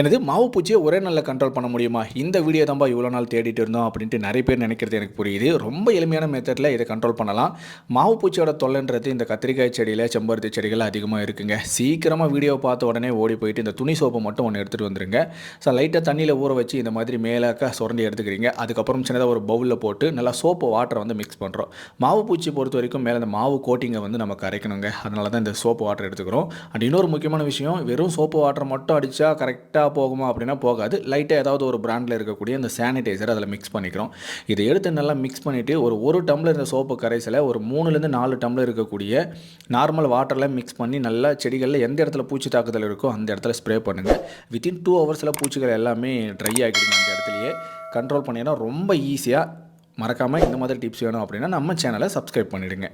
எனது மாவு பூச்சியை ஒரே நாளில் கண்ட்ரோல் பண்ண முடியுமா? இந்த வீடியோ தான்பா இவ்வளோ நாள் தேடிட்டு இருந்தோம் அப்படின்ட்டு நிறைய பேர் நினைக்கிறது எனக்கு புரியுது. ரொம்ப எளிமையான மெத்தடில் இதை கண்ட்ரோல் பண்ணலாம். மாவு பூச்சியோட தொல்லைன்றது இந்த கத்திரிக்காய் செடியில் செம்பருத்தி செடிகள் அதிகமாக இருக்குங்க. சீக்கிரமாக வீடியோ பார்த்த உடனே ஓடி போயிட்டு இந்த துணி சோப்பை மட்டும் ஒன்று எடுத்துகிட்டு வந்துருங்க. ஸோ லைட்டாக தண்ணியில் ஊற வச்சு இந்த மாதிரி மேலாக்க சுரண்டி எடுத்துக்கிறீங்க. அதுக்கப்புறம் சின்னதாக ஒரு பவுலில் போட்டு நல்லா சோப்பு வாட்டரை வந்து மிக்ஸ் பண்ணுறோம் மாவு பூச்சி பொறுத்த வரைக்கும் மேலே அந்த மாவு கோட்டிங்கை வந்து நம்ம கரைக்கணுங்க. அதனால தான் இந்த சோப்பு வாட்டர் எடுத்துக்கிறோம். அண்ட் இன்னொரு முக்கியமான விஷயம் வெறும் சோப்பு வாட்டர் மட்டும் அடித்தா கரெக்டாக போகுமா அப்படின்னா போகாது. லைட்டாக ஏதாவது ஒரு பிராண்டில் இருக்கக்கூடிய இந்த சானிடைசர் அதில் மிக்ஸ் பண்ணிக்கிறோம். இதை எடுத்து நல்லா மிக்ஸ் பண்ணிவிட்டு ஒரு ஒரு டம்ளர் இந்த சோப்பு கரைசலை ஒரு மூணுலேருந்து நாலு டம்ளர் இருக்கக்கூடிய நார்மல் வாட்டரில் மிக்ஸ் பண்ணி நல்லா செடிகளில் எந்த இடத்துல பூச்சி தாக்குதல் இருக்கோ அந்த இடத்துல ஸ்ப்ரே பண்ணுங்கள் வித்தின் டூ ஹவர்ஸில் பூச்சிகள் எல்லாமே ட்ரை ஆகிடுங்க அந்த இடத்துலையே. கண்ட்ரோல் பண்ணினா ரொம்ப ஈஸியாக மறக்காமல் இந்த மாதிரி டிப்ஸ் வேணும் அப்படின்னா நம்ம சேனலை சப்ஸ்கிரைப் பண்ணிவிடுங்க